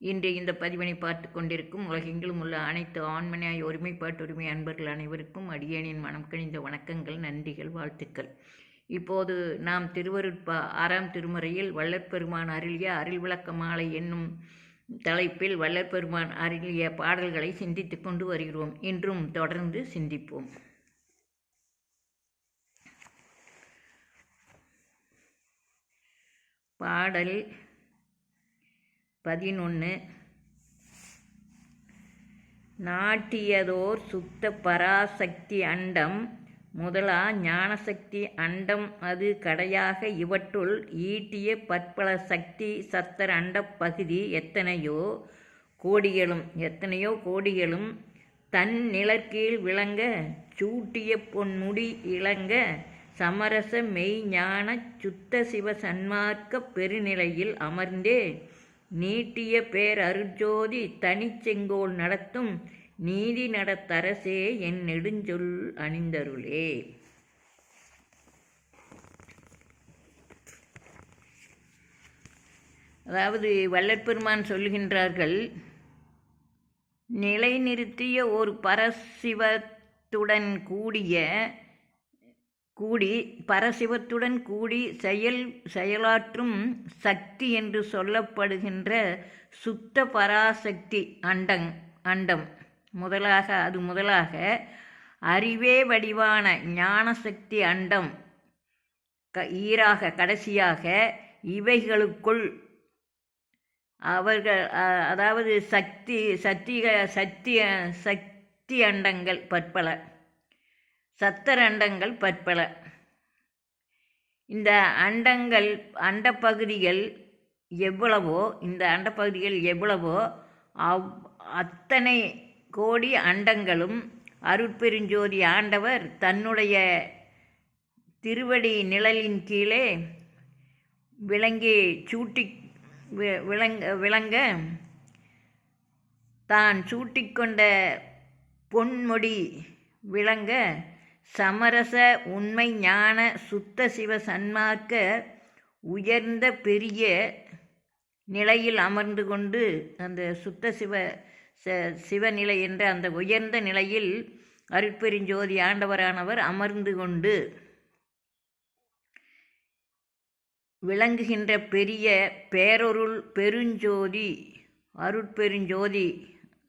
இன்று இந்த பதிவினை பார்த்து கொண்டிருக்கும் உலகெங்கிலும் உள்ள அனைத்து ஆண்மனையாய் ஒருமைப்பாட்டுரிமை அன்பர்கள் அனைவருக்கும் அடியேனின் மனம் கணிந்த வணக்கங்கள் நன்றிகள் வாழ்த்துக்கள். இப்போது நாம் திருவருட்பா ஆறாம் திருமுறையில் வள்ளற்பெருமான் அருளிய அருள் விளக்க மாலை என்னும் தலைப்பில் வள்ளற்பெருமான் அருளிய பாடல்களை சிந்தித்து கொண்டு வருகிறோம். இன்றும் தொடர்ந்து சிந்திப்போம். பாடல் பதினொன்று நாட்டியதோர் சுத்த பராசக்தி அண்டம். முதலா ஞானசக்தி அண்டம் அது கடையாக இவற்றுள் ஈட்டிய பற்பல சக்தி சத்தர் அண்டப் பகுதி எத்தனையோ கோடிகளும் எத்தனையோ கோடிகளும் தன் நிலக்கீழ் விளங்க சூட்டிய பொன்முடி இளங்க சமரச மெய் ஞான சுத்த சிவ சன்மார்க்க பெருநிலையில் அமர்ந்தே நீட்டிய பேர் அருட்ஜோதி தனிச்செங்கோல் நடத்தும் நீதி நடத்தரசே என் நெடுஞ்சொல் அணிந்தருளே. அதாவது வல்லற்பெருமான் சொல்கின்றார்கள் நிலைநிறுத்திய ஒரு பரசிவத்துடன் கூடிய கூடி பரசிவத்துடன் கூடி செயல் செயலாற்றும் சக்தி என்று சொல்லப்படுகின்ற சுத்த பராசக்தி அண்டங் அண்டம். முதலாக அது முதலாக அறிவே வடிவான ஞானசக்தி அண்டம். க ஈராக கடைசியாக இவைகளுக்குள் அவர்கள் அதாவது சக்தி சக்திக சக்தி சக்தி அண்டங்கள் பற்பல. சத்தர் அண்டங்கள் பற்பல. இந்த அண்டங்கள் அண்டப்பகுதிகள் எவ்வளவோ இந்த அண்டப்பகுதிகள் எவ்வளவோ அவ் அத்தனை கோடி அண்டங்களும் அருட்பெருஞ்சோதி ஆண்டவர் தன்னுடைய திருவடி நிழலின் கீழே விளங்கி சூட்டி விளங்க விளங்க தான் சூட்டிக்கொண்ட பொன்மொடி விளங்க சமரச உண்மை ஞான சுத்த சிவ சன்மார்க்க உயர்ந்த பெரிய நிலையில் அமர்ந்து கொண்டு அந்த சுத்த சிவ ச சிவநிலை என்ற அந்த உயர்ந்த நிலையில் அருட்பெருஞ்சோதி ஆண்டவரானவர் அமர்ந்து கொண்டு விளங்குகின்ற பெரிய பேரொருள் பெருஞ்சோதி அருட்பெருஞ்சோதி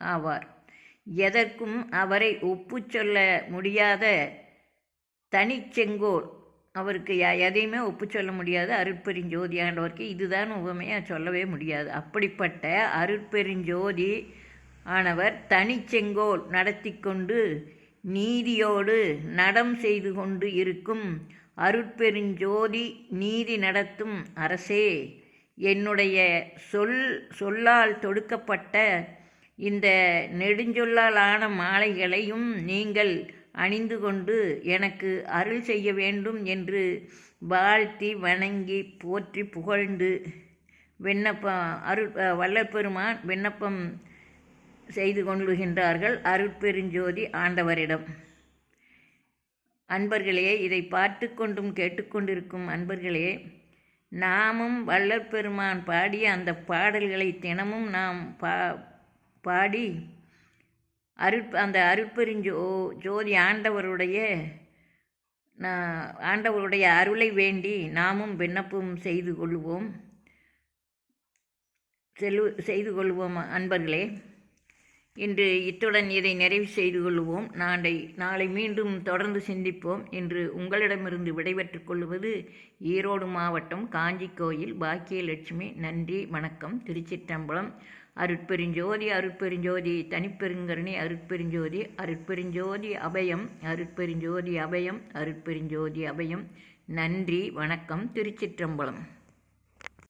ஆவார். எதற்கும் அவரை ஒப்புச் சொல்ல முடியாத தனிச்செங்கோல். அவருக்கு எதையுமே ஒப்பு சொல்ல முடியாது. அருட்பெருஞ்சோதி ஆண்டவருக்கு இதுதான் உவமையாக சொல்லவே முடியாது. அப்படிப்பட்ட அருட்பெருஞ்சோதி ஆனவர் தனிச்செங்கோல் நடத்தி கொண்டு நீதியோடு நடம் செய்து கொண்டு இருக்கும் அருட்பெருஞ்சோதி நீதி நடத்தும் அரசே. என்னுடைய சொல் சொல்லால் தொடுக்கப்பட்ட இந்த நெடுஞ்சொல்லால் ஆன மாலைகளையும் நீங்கள் அணிந்து கொண்டு எனக்கு அருள் செய்ய வேண்டும் என்று வாழ்த்தி வணங்கி போற்றி புகழ்ந்து விண்ணப்பம் அருள் வல்லப்பெருமான் விண்ணப்பம் செய்து கொள்ளுகின்றார்கள் அருட்பெருஞ்சோதி ஆண்டவரிடம். அன்பர்களே இதை பார்த்து கொண்டும் கேட்டுக்கொண்டிருக்கும் அன்பர்களே நாமும் வல்லற்பெருமான் பாடிய அந்த பாடல்களை தினமும் நாம் பா பாடி அருட் அந்த அருட்பெருஞ்சோ ஜோதி ஆண்டவருடைய ஆண்டவருடைய அருளை வேண்டி நாமும் விண்ணப்பம் செய்து கொள்வோம். செலு செய்து கொள்வோம் அன்பர்களே. இன்று இத்துடன் இதை நிறைவு செய்து கொள்வோம். நாளை நாளை மீண்டும் தொடர்ந்து சிந்திப்போம். என்று உங்களிடமிருந்து விடைபெற்றுக் கொள்வது ஈரோடு மாவட்டம் காஞ்சி கோயில் பாக்கியலட்சுமி. நன்றி வணக்கம். திருச்சிற்றம்பலம் அருட்பெருஞ்சோதி அருட்பெருஞ்சோதி தனிப்பெருங்கரணி அருட்பெருஞ்சோதி அருட்பெருஞ்சோதி அபயம் அருட்பெருஞ்சோதி அபயம் அருட்பெருஞ்சோதி அபயம். நன்றி வணக்கம் திருச்சிற்றம்பலம்.